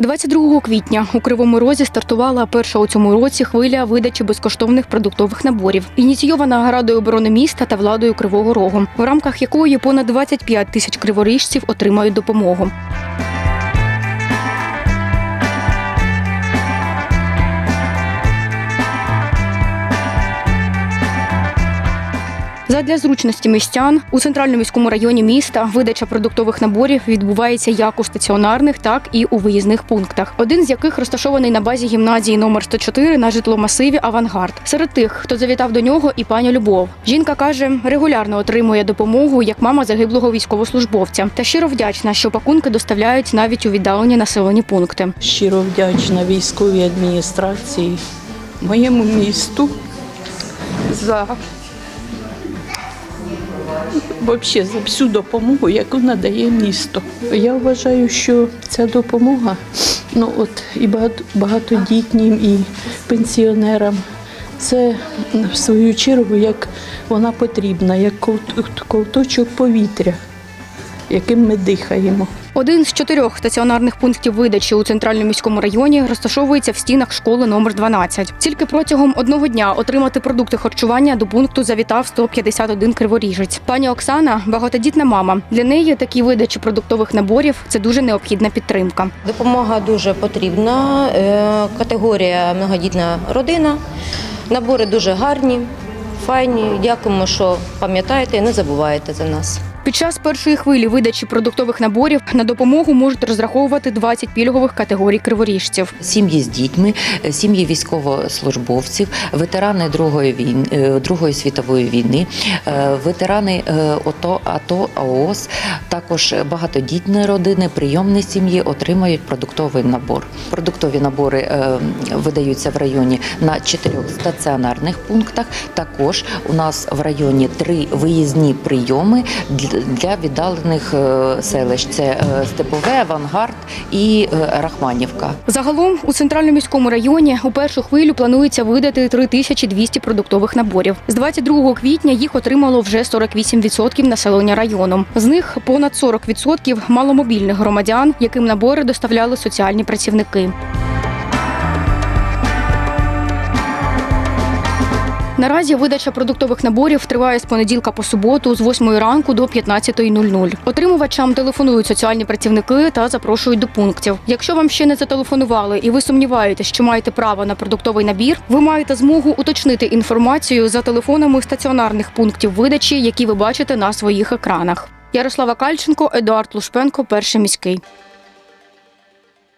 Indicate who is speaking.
Speaker 1: 22 квітня у Кривому Розі стартувала перша у цьому році хвиля видачі безкоштовних продуктових наборів, ініційована Радою оборони міста та владою Кривого Рогу, в рамках якої понад 25 тисяч криворіжців отримають допомогу. Задля зручності містян у центральному міському районі міста видача продуктових наборів відбувається як у стаціонарних, так і у виїзних пунктах. Один з яких розташований на базі гімназії номер 104 на житломасиві Авангард. Серед тих, хто завітав до нього, і пані Любов. Жінка каже, регулярно отримує допомогу як мама загиблого військовослужбовця, та щиро вдячна, що пакунки доставляють навіть у віддалені населені пункти.
Speaker 2: Щиро вдячна військовій адміністрації, моєму місту за вообще за всю допомогу, яку надає місто. Я вважаю, що ця допомога ну от і багато- багатодітнім, і пенсіонерам. Це в свою чергу як вона потрібна, як ковт- ковточок повітря, яким ми дихаємо.
Speaker 1: Один з чотирьох стаціонарних пунктів видачі у центральному міському районі розташовується в стінах школи номер 12. Тільки протягом одного дня отримати продукти харчування до пункту завітав 151 криворіжець. Пані Оксана багатодітна мама. Для неї такі видачі продуктових наборів це дуже необхідна підтримка.
Speaker 3: Допомога дуже потрібна. Е, Категорія многодітна родина. Набори дуже гарні, файні. Дякуємо, що пам'ятаєте і не забуваєте за нас.
Speaker 1: Під час першої хвилі видачі продуктових наборів на допомогу можуть розраховувати 20 пільгових категорій криворіжців.
Speaker 4: Сім'ї з дітьми, е, сім'ї військовослужбовців, ветерани Другої війни, е, Другої світової війни, е, ветерани ОТО, АТО, АОС, також багатодітні родини, прийомні сім'ї отримають продуктовий набор. Продуктові набори видаються в районі на чотирьох стаціонарних пунктах. Також у нас в районі три виїзні прийоми для- віддалених е, селищ. Це е, Степове, Авангард і е, Рахманівка.
Speaker 1: Загалом у центральному міському районі у першу хвилю планується видати 3200 продуктових наборів. З 22 квітня їх отримало вже 48% населення району. З них понад 40% маломобільних громадян, яким набори доставляли соціальні працівники. Наразі видача продуктових наборів триває з понеділка по суботу з 8 ранку до 15.00. Отримувачам телефонують соціальні працівники та запрошують до пунктів. Якщо вам ще не зателефонували і ви сумніваєтесь, що маєте право на продуктовий набір, ви маєте змогу уточнити інформацію за телефонами стаціонарних пунктів видачі, які ви бачите на своїх екранах. Ярослава Кальченко, Едуард Лушпенко, перший міський.